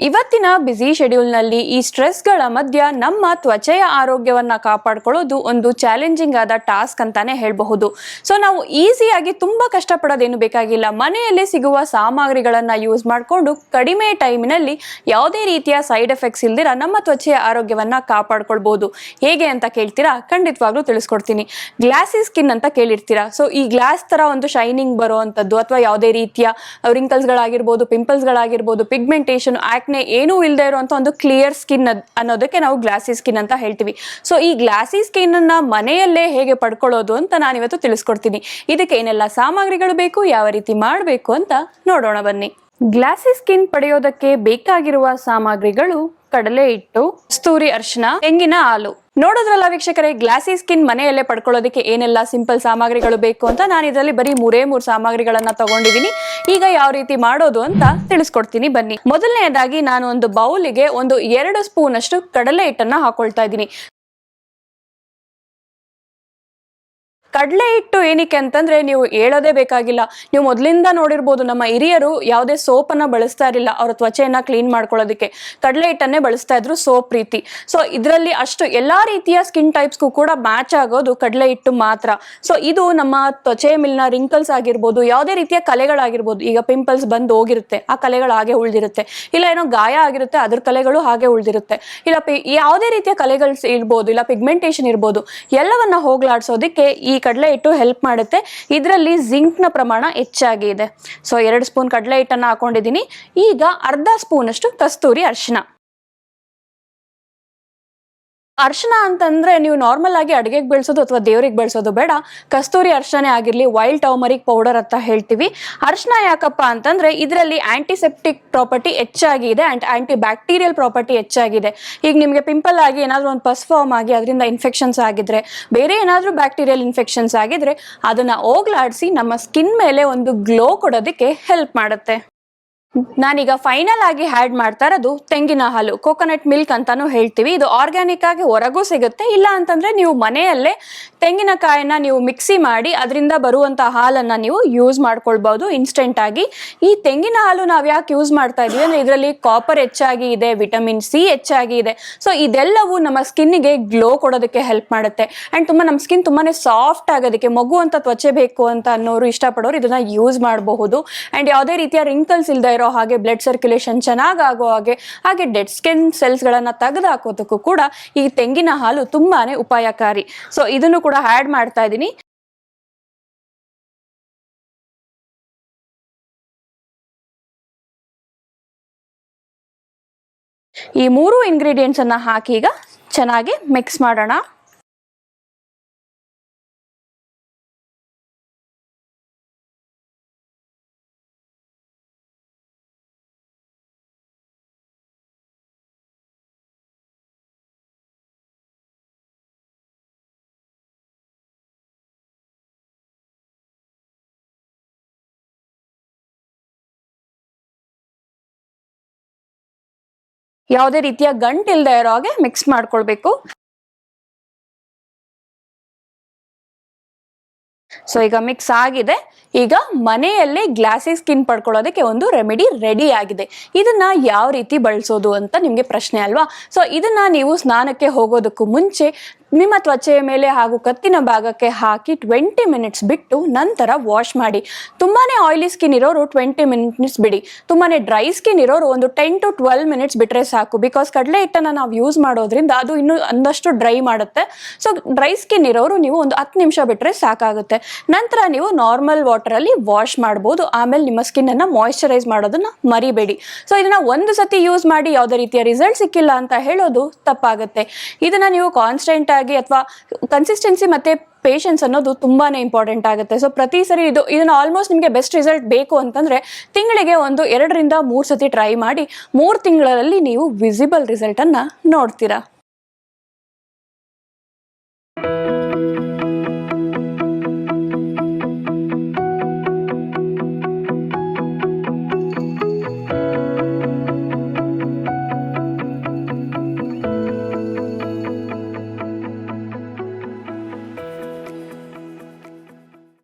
ಇವತ್ತಿನ ಬ್ಯುಸಿ ಶೆಡ್ಯೂಲ್ನಲ್ಲಿ ಈ ಸ್ಟ್ರೆಸ್ಗಳ ಮಧ್ಯ ನಮ್ಮ ತ್ವಚೆಯ ಆರೋಗ್ಯವನ್ನ ಕಾಪಾಡ್ಕೊಳ್ಳೋದು ಒಂದು ಚಾಲೆಂಜಿಂಗ್ ಆದ ಟಾಸ್ಕ್ ಅಂತಾನೆ ಹೇಳಬಹುದು. ಸೊ ನಾವು ಈಸಿಯಾಗಿ ತುಂಬ ಕಷ್ಟಪಡೋದೇನು ಬೇಕಾಗಿಲ್ಲ. ಮನೆಯಲ್ಲೇ ಸಿಗುವ ಸಾಮಗ್ರಿಗಳನ್ನ ಯೂಸ್ ಮಾಡಿಕೊಂಡು ಕಡಿಮೆ ಟೈಮಿನಲ್ಲಿ ಯಾವುದೇ ರೀತಿಯ ಸೈಡ್ ಎಫೆಕ್ಟ್ಸ್ ಇಲ್ದಿರ ನಮ್ಮ ತ್ವಚೆಯ ಆರೋಗ್ಯವನ್ನ ಕಾಪಾಡ್ಕೊಳ್ಬೋದು ಹೇಗೆ ಅಂತ ಕೇಳ್ತೀರಾ? ಖಂಡಿತವಾಗ್ಲೂ ತಿಳಿಸ್ಕೊಡ್ತೀನಿ. ಗ್ಲಾಸಿ ಸ್ಕಿನ್ ಅಂತ ಕೇಳಿರ್ತೀರಾ? ಸೊ ಈ ಗ್ಲಾಸ್ ತರ ಒಂದು ಶೈನಿಂಗ್ ಬರುವಂತದ್ದು ಅಥವಾ ಯಾವುದೇ ರೀತಿಯ ರಿಂಕಲ್ಸ್ಗಳಾಗಿರ್ಬೋದು ಪಿಂಪಲ್ಸ್ ಗಳಾಗಿರ್ಬೋದು ಪಿಗ್ಮೆಂಟೇಷನ್ ಆಕ್ನೆ ಏನೂ ಇಲ್ಲದೆ ಇರುವಂತ ಒಂದು ಕ್ಲಿಯರ್ ಸ್ಕಿನ್ ಅನ್ನೋದಕ್ಕೆ ನಾವು ಗ್ಲಾಸಿ ಸ್ಕಿನ್ ಅಂತ ಹೇಳ್ತೀವಿ. ಸೊ ಈ ಗ್ಲಾಸಿ ಸ್ಕಿನ್ ಅನ್ನ ಮನೆಯಲ್ಲೇ ಹೇಗೆ ಪಡ್ಕೊಳ್ಳೋದು ಅಂತ ನಾನು ಇವತ್ತು ತಿಳಿಸ್ಕೊಡ್ತೀನಿ. ಇದಕ್ಕೆ ಏನೆಲ್ಲ ಸಾಮಗ್ರಿಗಳು ಬೇಕು, ಯಾವ ರೀತಿ ಮಾಡಬೇಕು ಅಂತ ನೋಡೋಣ ಬನ್ನಿ. ಗ್ಲಾಸಿ ಸ್ಕಿನ್ ಪಡೆಯೋದಕ್ಕೆ ಬೇಕಾಗಿರುವ ಸಾಮಗ್ರಿಗಳು ಕಡಲೆ ಹಿಟ್ಟು, ಕಸ್ತೂರಿ ಅರ್ಶನ ತೆಂಗಿನ ಹಾಲು. ನೋಡೋದ್ರಲ್ಲ ವೀಕ್ಷಕರೇ, ಗ್ಲಾಸಿ ಸ್ಕಿನ್ ಮನೆಯಲ್ಲೇ ಪಡ್ಕೊಳ್ಳೋದಕ್ಕೆ ಏನೆಲ್ಲ ಸಿಂಪಲ್ ಸಾಮಗ್ರಿಗಳು ಬೇಕು ಅಂತ ನಾನು ಇದರಲ್ಲಿ ಬರೀ ಮೂರೇ ಮೂರು ಸಾಮಗ್ರಿಗಳನ್ನ ತಗೊಂಡಿದ್ದೀನಿ. ಈಗ ಯಾವ ರೀತಿ ಮಾಡೋದು ಅಂತ ತಿಳಿಸ್ಕೊಡ್ತೀನಿ, ಬನ್ನಿ. ಮೊದಲನೆಯದಾಗಿ ನಾನು ಒಂದು ಬೌಲಿಗೆ ಒಂದು ಎರಡು ಸ್ಪೂನ್ ಅಷ್ಟು ಕಡಲೆ ಹಿಟ್ಟನ್ನ ಹಾಕೊಳ್ತಾ ಇದ್ದೀನಿ. ಕಡಲೆ ಹಿಟ್ಟು ಏನಕ್ಕೆ ಅಂತಂದ್ರೆ ನೀವು ಹೇಳೋದೇ ಬೇಕಾಗಿಲ್ಲ. ನೀವು ಮೊದಲಿಂದ ನೋಡಿರ್ಬೋದು ನಮ್ಮ ಹಿರಿಯರು ಯಾವುದೇ ಸೋಪನ್ನ ಬಳಸ್ತಾ ಇರಲಿಲ್ಲ. ಅವರ ತ್ವಚೆಯನ್ನ ಕ್ಲೀನ್ ಮಾಡ್ಕೊಳ್ಳೋದಕ್ಕೆ ಕಡಲೆ ಹಿಟ್ಟನ್ನೇ ಬಳಸ್ತಾ ಇದ್ರು ಸೋಪ್ ರೀತಿ. ಸೊ ಇದರಲ್ಲಿ ಅಷ್ಟು ಎಲ್ಲಾ ರೀತಿಯ ಸ್ಕಿನ್ ಟೈಪ್ಸ್ಗೂ ಕೂಡ ಮ್ಯಾಚ್ ಆಗೋದು ಕಡಲೆ ಹಿಟ್ಟು ಮಾತ್ರ. ಸೊ ಇದು ನಮ್ಮ ತ್ವಚೆಯ ಮೇಲಿನ ರಿಂಕಲ್ಸ್ ಆಗಿರ್ಬೋದು, ಯಾವುದೇ ರೀತಿಯ ಕಲೆಗಳಾಗಿರ್ಬೋದು. ಈಗ ಪಿಂಪಲ್ಸ್ ಬಂದು ಹೋಗಿರುತ್ತೆ, ಆ ಕಲೆಗಳು ಹಾಗೆ ಉಳಿದಿರುತ್ತೆ. ಇಲ್ಲ ಏನೋ ಗಾಯ ಆಗಿರುತ್ತೆ, ಅದ್ರ ಕಲೆಗಳು ಹಾಗೆ ಉಳಿದಿರುತ್ತೆ. ಇಲ್ಲ ಯಾವುದೇ ರೀತಿಯ ಕಲೆಗಳು ಇರ್ಬೋದು, ಇಲ್ಲ ಪಿಗ್ಮೆಂಟೇಷನ್ ಇರ್ಬೋದು, ಎಲ್ಲವನ್ನ ಹೋಗ್ಲಾಡ್ಸೋದಕ್ಕೆ ಈ ಕಡಲೆ ಹಿಟ್ಟು ಹೆಲ್ಪ್ ಮಾಡುತ್ತೆ. ಇದರಲ್ಲಿ ಜಿಂಕ್ನ ಪ್ರಮಾಣ ಹೆಚ್ಚಾಗಿ ಇದೆ. ಸೊ ಎರಡು ಸ್ಪೂನ್ ಕಡಲೆ ಹಿಟ್ಟನ್ನು ಹಾಕೊಂಡಿದ್ದೀನಿ. ಈಗ ಅರ್ಧ ಸ್ಪೂನಷ್ಟು ಕಸ್ತೂರಿ ಅರಿಶಿನ ಅರ್ಶನ ಅಂತಂದ್ರೆ ನೀವು ನಾರ್ಮಲ್ ಆಗಿ ಅಡಿಗೆಗೆ ಬೆಳೆಸೋದು ಅಥವಾ ದೇವ್ರಿಗೆ ಬೆಳೆಸೋದು ಬೇಡ. ಕಸ್ತೂರಿ ಅರ್ಶನೇ ಆಗಿರ್ಲಿ ವೈಲ್ಡ್ ಟರ್ಮರಿಕ್ ಪೌಡರ್ ಅಂತ ಹೇಳ್ತೀವಿ. ಅರ್ಶನ ಯಾಕಪ್ಪ ಅಂತಂದ್ರೆ ಇದರಲ್ಲಿ ಆಂಟಿಸೆಪ್ಟಿಕ್ ಪ್ರಾಪರ್ಟಿ ಹೆಚ್ಚಾಗಿ ಇದೆ ಅಂಡ್ ಆಂಟಿ ಬ್ಯಾಕ್ಟೀರಿಯಲ್ ಪ್ರಾಪರ್ಟಿ ಹೆಚ್ಚಾಗಿದೆ. ಈಗ ನಿಮಗೆ ಪಿಂಪಲ್ ಆಗಿ ಏನಾದರೂ ಒಂದು ಪಸ್ ಫಾರ್ಮ್ ಆಗಿ ಅದರಿಂದ ಇನ್ಫೆಕ್ಷನ್ಸ್ ಆಗಿದ್ರೆ, ಬೇರೆ ಏನಾದರೂ ಬ್ಯಾಕ್ಟೀರಿಯಲ್ ಇನ್ಫೆಕ್ಷನ್ಸ್ ಆಗಿದ್ರೆ, ಅದನ್ನ ಹೋಗ್ಲಾಡಿಸಿ ನಮ್ಮ ಸ್ಕಿನ್ ಮೇಲೆ ಒಂದು ಗ್ಲೋ ಕೊಡೋದಕ್ಕೆ ಹೆಲ್ಪ್ ಮಾಡುತ್ತೆ. ನಾನೀಗ ಫೈನಲ್ ಆಗಿ ಹ್ಯಾಡ್ ಮಾಡ್ತಾ ಇರೋದು ತೆಂಗಿನ ಹಾಲು ಕೋಕೋನಟ್ ಮಿಲ್ಕ್ ಅಂತಾನು ಹೇಳ್ತೀವಿ. ಇದು ಆರ್ಗ್ಯಾನಿಕ್ ಆಗಿ ಹೊರಗೂ ಸಿಗುತ್ತೆ. ಇಲ್ಲ ಅಂತಂದ್ರೆ ನೀವು ಮನೆಯಲ್ಲೇ ತೆಂಗಿನಕಾಯನ್ನ ನೀವು ಮಿಕ್ಸಿ ಮಾಡಿ ಅದರಿಂದ ಬರುವಂತ ಹಾಲನ್ನ ನೀವು ಯೂಸ್ ಮಾಡ್ಕೊಳ್ಬಹುದು ಇನ್ಸ್ಟೆಂಟ್ ಆಗಿ. ಈ ತೆಂಗಿನ ಹಾಲು ನಾವು ಯಾಕೆ ಯೂಸ್ ಮಾಡ್ತಾ ಇದೀವಿ ಅಂದ್ರೆ ಇದರಲ್ಲಿ ಕಾಪರ್ ಹೆಚ್ಚಾಗಿ ಇದೆ ವಿಟಮಿನ್ ಸಿ ಹೆಚ್ಚಾಗಿ ಇದೆ. ಸೊ ಇದೆಲ್ಲವೂ ನಮ್ಮ ಸ್ಕಿನ್ಗೆ ಗ್ಲೋ ಕೊಡೋದಕ್ಕೆ ಹೆಲ್ಪ್ ಮಾಡುತ್ತೆ. ಅಂಡ್ ತುಂಬಾ ನಮ್ಮ ಸ್ಕಿನ್ ತುಂಬಾನೇ ಸಾಫ್ಟ್ ಆಗೋದಕ್ಕೆ ಮಗು ಅಂತ ತ್ವಚೆ ಬೇಕು ಅಂತ ಅನ್ನೋರು ಇಷ್ಟಪಡೋರು ಇದನ್ನ ಯೂಸ್ ಮಾಡಬಹುದು. ಅಂಡ್ ಯಾವುದೇ ರೀತಿಯ ರಿಂಕಲ್ಸ್ ಇಲ್ಲದೆ ಇರೋ ಹಾಗೆ ಬ್ಲಡ್ ಸರ್ಕ್ಯುಲೇಷನ್ ಚೆನ್ನಾಗಿ ಆಗೋ ಹಾಗೆ ಹಾಗೆ ಡೆಡ್ ಸ್ಕಿನ್ ಸೆಲ್ಸ್ಗಳನ್ನು ತೆಗೆದು ಹಾಕೋದಕ್ಕೂ ಕೂಡ ಈ ತೆಂಗಿನ ಹಾಲು ತುಂಬಾನೇ ಉಪಾಯಕಾರಿ. ಸೊ ಇದನ್ನು ಕೂಡ ಆ್ಯಡ್ ಮಾಡ್ತಾ ಇದ್ದೀನಿ. ಈ ಮೂರು ಇಂಗ್ರೀಡಿಯೆಂಟ್ಸ್ ಅನ್ನ ಹಾಕಿ ಈಗ ಚೆನ್ನಾಗಿ ಮಿಕ್ಸ್ ಮಾಡೋಣ. ಯಾವುದೇ ರೀತಿಯ ಗಂಟು ಇಲ್ಲದೆ ಇರೋ ಹಾಗೆ ಮಿಕ್ಸ್ ಮಾಡ್ಕೊಳ್ಬೇಕು. ಸೊ ಈಗ ಮಿಕ್ಸ್ ಆಗಿದೆ. ಈಗ ಮನೆಯಲ್ಲೇ ಗ್ಲಾಸಿ ಸ್ಕಿನ್ ಪಡ್ಕೊಳ್ಳೋದಕ್ಕೆ ಒಂದು ರೆಮಿಡಿ ರೆಡಿ ಆಗಿದೆ. ಇದನ್ನ ಯಾವ ರೀತಿ ಬಳಸೋದು ಅಂತ ನಿಮಗೆ ಪ್ರಶ್ನೆ ಅಲ್ವಾ? ಸೊ ಇದನ್ನ ನೀವು ಸ್ನಾನಕ್ಕೆ ಹೋಗೋದಕ್ಕೂ ಮುಂಚೆ ನಿಮ್ಮ ತ್ವಚೆಯ ಮೇಲೆ ಹಾಗೂ ಕತ್ತಿನ ಭಾಗಕ್ಕೆ ಹಾಕಿ ಟ್ವೆಂಟಿ ಮಿನಿಟ್ಸ್ ಬಿಟ್ಟು ನಂತರ ವಾಶ್ ಮಾಡಿ. ತುಂಬಾನೇ ಆಯಿಲಿ ಸ್ಕಿನ್ ಇರೋರು ಟ್ವೆಂಟಿ ಮಿನಿಟ್ಸ್ ಬಿಡಿ. ತುಂಬಾನೇ ಡ್ರೈ ಸ್ಕಿನ್ ಇರೋರು ಒಂದು ಟೆನ್ ಟು ಟ್ವೆಲ್ ಮಿನಿಟ್ಸ್ ಬಿಟ್ಟರೆ ಸಾಕು. ಬಿಕಾಸ್ ಕಡಲೆ ಹಿಟ್ಟನ್ನು ನಾವು ಯೂಸ್ ಮಾಡೋದ್ರಿಂದ ಅದು ಇನ್ನೂ ಒಂದಷ್ಟು ಡ್ರೈ ಮಾಡುತ್ತೆ. ಸೊ ಡ್ರೈ ಸ್ಕಿನ್ ಇರೋರು ನೀವು ಒಂದು ಹತ್ತು ನಿಮಿಷ ಬಿಟ್ಟರೆ ಸಾಕಾಗುತ್ತೆ. ನಂತರ ನೀವು ನಾರ್ಮಲ್ ವಾಟರಲ್ಲಿ ವಾಶ್ ಮಾಡ್ಬೋದು. ಆಮೇಲೆ ನಿಮ್ಮ ಸ್ಕಿನ್ನನ್ನು ಮಾಯಶ್ಚರೈಸ್ ಮಾಡೋದನ್ನ ಮರಿಬೇಡಿ. ಸೊ ಇದನ್ನು ಒಂದು ಸತಿ ಯೂಸ್ ಮಾಡಿ ಯಾವುದೇ ರೀತಿಯ ರಿಸಲ್ಟ್ ಸಿಕ್ಕಿಲ್ಲ ಅಂತ ಹೇಳೋದು ತಪ್ಪಾಗುತ್ತೆ. ಇದನ್ನು ನೀವು ಕಾನ್ಸ್ಟೆಂಟ್ ಅಥವಾ ಕನ್ಸಿಸ್ಟೆನ್ಸಿ ಮತ್ತೆ ಪೇಷನ್ಸ್ ಅನ್ನೋದು ತುಂಬಾನೇ ಇಂಪಾರ್ಟೆಂಟ್ ಆಗುತ್ತೆ. ಸೊ ಪ್ರತಿ ಸರಿ ಇದು, ಇದನ್ನ ಆಲ್ಮೋಸ್ಟ್ ನಿಮಗೆ ಬೆಸ್ಟ್ ರಿಸಲ್ಟ್ ಬೇಕು ಅಂತಂದ್ರೆ ತಿಂಗಳಿಗೆ ಒಂದು ಎರಡರಿಂದ ಮೂರು ಸತಿ ಟ್ರೈ ಮಾಡಿ ಮೂರು ತಿಂಗಳಲ್ಲಿ ನೀವು ವಿಸಿಬಲ್ ರಿಸಲ್ಟ್ ಅನ್ನ ನೋಡ್ತೀರಾ?